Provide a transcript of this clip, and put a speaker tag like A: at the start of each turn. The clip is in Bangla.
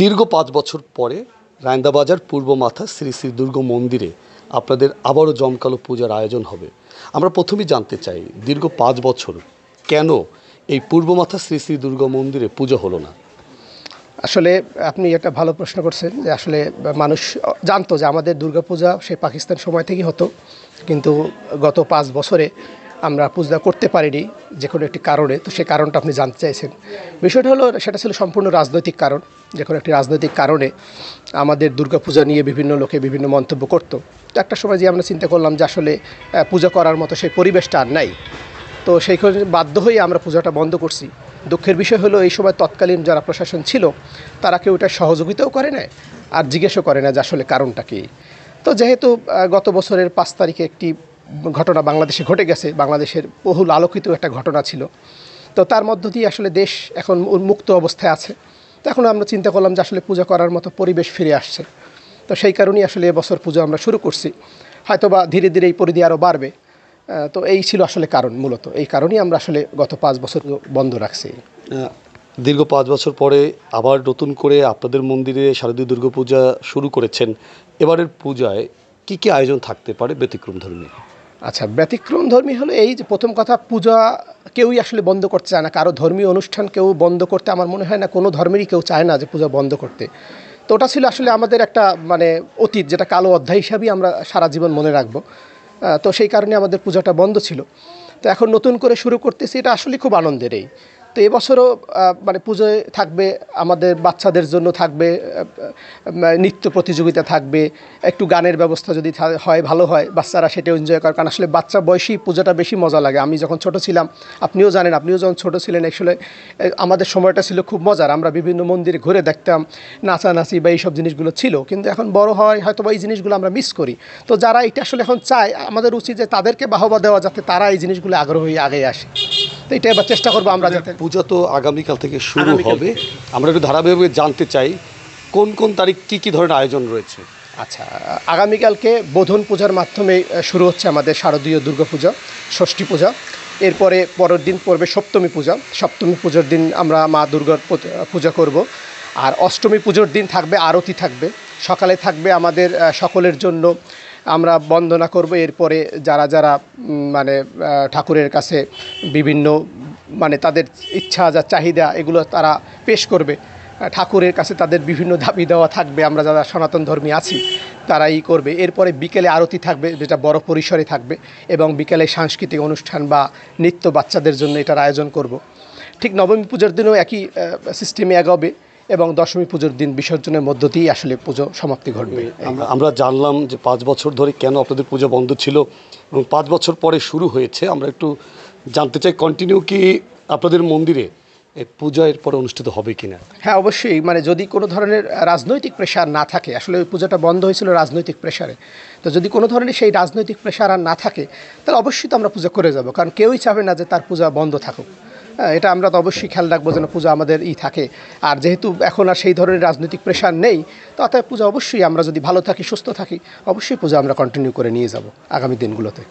A: দীর্ঘ পাঁচ বছর পরে রায়ন্দাবাজার পূর্ব মাথা শ্রী শ্রী দুর্গ মন্দিরে আপনাদের আবারও জমকালো পূজার আয়োজন হবে। আমরা প্রথমেই জানতে চাই, দীর্ঘ পাঁচ বছর কেন এই পূর্ব মাথা শ্রী শ্রী দুর্গ মন্দিরে পুজো হলো না?
B: আসলে আপনি একটা ভালো প্রশ্ন করছেন যে আসলে মানুষ জানতো যে আমাদের দুর্গাপূজা সেই পাকিস্তান সময় থেকেই হতো, কিন্তু গত পাঁচ বছরে আমরা পূজা করতে পারিনি যে কোনো একটি কারণে, তো সেই কারণটা আপনি জানতে চাইছেন। বিষয়টা হলো, সেটা ছিল সম্পূর্ণ রাজনৈতিক কারণ, যে কোনো একটি রাজনৈতিক কারণে আমাদের দুর্গাপূজা নিয়ে বিভিন্ন লোকে বিভিন্ন মন্তব্য করতো। তো একটা সময় যে আমরা চিন্তা করলাম যে আসলে পূজা করার মতো সেই পরিবেশটা আর নাই। তো সেই বাধ্য হয়ে আমরা পূজাটা বন্ধ করছি। দুঃখের বিষয় হলো, এই সময় তৎকালীন যারা প্রশাসন ছিল, তারা কেউ এটা সহযোগিতাও করে না আর জিজ্ঞেসও করে না যে আসলে কারণটা কী। তো যেহেতু গত বছরের পাঁচ তারিখে একটি ঘটনা বাংলাদেশে ঘটে গেছে, বাংলাদেশের বহুল আলোকিত একটা ঘটনা ছিল। তো তার মধ্য দিয়ে আসলে দেশ এখন উন্মুক্ত অবস্থায় আছে। তো এখন আমরা চিন্তা করলাম যে আসলে পূজা করার মতো পরিবেশ ফিরে আসছে। তো সেই কারণেই আসলে এবছর পুজো আমরা শুরু করছি। হয়তোবা ধীরে ধীরে এই পরিধি আরও বাড়বে। তো এই ছিল আসলে কারণ মূলত। এই কারণেই আমরা আসলে গত পাঁচ বছর বন্ধ রাখছি।
A: দীর্ঘ পাঁচ বছর পরে আবার নতুন করে আপনাদের মন্দিরে শারদীয় দুর্গাপূজা শুরু করেছেন। এবারের পূজায় কি কি আয়োজন থাকতে পারে ব্যতিক্রম ধর্মী?
B: আচ্ছা ব্যতিক্রম ধর্মী হলো এই যে প্রথম কথা, পূজা কেউই আসলে বন্ধ করতে চায় না। কারও ধর্মীয় অনুষ্ঠান কেউ বন্ধ করতে, আমার মনে হয় না কোনো ধর্মেরই কেউ চায় না যে পূজা বন্ধ করতে। তো ওটা ছিল আসলে আমাদের একটা মানে অতীত, যেটা কালো অধ্যায় হিসাবেই আমরা সারা জীবন মনে রাখব। তো সেই কারণে আমাদের পূজাটা বন্ধ ছিল। তো এখন নতুন করে শুরু করতেছি, এটা আসলে খুব আনন্দের এই। তো এবছরও মানে পুজোয় থাকবে, আমাদের বাচ্চাদের জন্য থাকবে নৃত্য প্রতিযোগিতা থাকবে, একটু গানের ব্যবস্থা যদি হয়, ভালো হয়, বাচ্চারা সেটা এনজয় করে, কারণ আসলে বাচ্চা বয়সী পূজাটা বেশি মজা লাগে। আমি যখন ছোট ছিলাম, আপনিও জানেন, আপনিও যখন ছোট ছিলেন, আসলে আমাদের সময়টা ছিল খুব মজার। আমরা বিভিন্ন মন্দিরে ঘুরে দেখতাম, নাচানাচি বা এইসব জিনিসগুলো ছিল, কিন্তু এখন বড় হয়, হয়তো বা এই জিনিসগুলো আমরা মিস করি। তো যারা এটা আসলে এখন চায়, আমাদের উচিত যে তাদেরকে বাহবা দেওয়া যাতে তারা এই জিনিসগুলো আগ্রহী আগে আসে। তো এটা এবার চেষ্টা করব আমরা যাতে
A: পূজা তো আগামীকাল থেকে শুরু হবে। আমরা একটু ধারাবাহিকভাবে জানতে চাই কোন কোন তারিখ কি কি ধরনের আয়োজন রয়েছে?
B: আচ্ছা আগামীকালকে বোধন পূজার মাধ্যমে শুরু হচ্ছে আমাদের শারদীয় দুর্গাপূজা ষষ্ঠী পূজা। এরপরে পরের দিন পড়বে সপ্তমী পূজা। সপ্তমী পুজোর দিন আমরা মা দুর্গার পূজা করব। আর অষ্টমী পুজোর দিন থাকবে আরতি থাকবে। সকালে থাকবে আমাদের সকলের জন্য আমরা বন্দনা করব এরপরে যারা যারা মানে ঠাকুরের কাছে বিভিন্ন মানে তাদের ইচ্ছা, যা চাহিদা, এগুলো তারা পেশ করবে। ঠাকুরের কাছে তাদের বিভিন্ন দাবি দেওয়া থাকবে, আমরা যারা সনাতন ধর্মী আছি, তারাই করবে। এরপরে বিকেলে আরতি থাকবে, যেটা বড় পরিসরে থাকবে, এবং বিকেলে সাংস্কৃতিক অনুষ্ঠান বা নৃত্য বাচ্চাদের জন্য এটার আয়োজন করব। ঠিক নবমী পুজোর দিনও একই সিস্টেমে এগোবে। এবং দশমী পুজোর দিন বিসর্জনের মধ্য দিয়েই আসলে পুজো সমাপ্তি ঘটবে।
A: আমরা জানলাম যে পাঁচ বছর ধরে কেন আপনাদের পুজো বন্ধ ছিল এবং পাঁচ বছর পরে শুরু হয়েছে। আমরা একটু জানতে চাই কন্টিনিউ কি আপনাদের মন্দিরে এই পূজা এরপরে অনুষ্ঠিত হবে কিনা?
B: হ্যাঁ অবশ্যই। মানে যদি কোনো ধরনের রাজনৈতিক প্রেশার না থাকে আসলে ওই পূজাটা বন্ধ হয়েছিল রাজনৈতিক প্রেশারে তো যদি কোনো ধরনের সেই রাজনৈতিক প্রেশার আর না থাকে তাহলে অবশ্যই তো আমরা পূজা করে যাব। কারণ কেউই চাবে না যে তার পূজা বন্ধ থাকুক। এটা আমরা তো অবশ্যই খেয়াল রাখব যেন পূজা আমাদের ই থাকে। আর যেহেতু এখন আর সেই ধরনের রাজনৈতিক প্রেশার নেই, তো অতএব পূজা অবশ্যই আমরা যদি ভালো থাকি, সুস্থ থাকি, অবশ্যই পূজা আমরা কন্টিনিউ করে নিয়ে যাব আগামী দিনগুলোতে।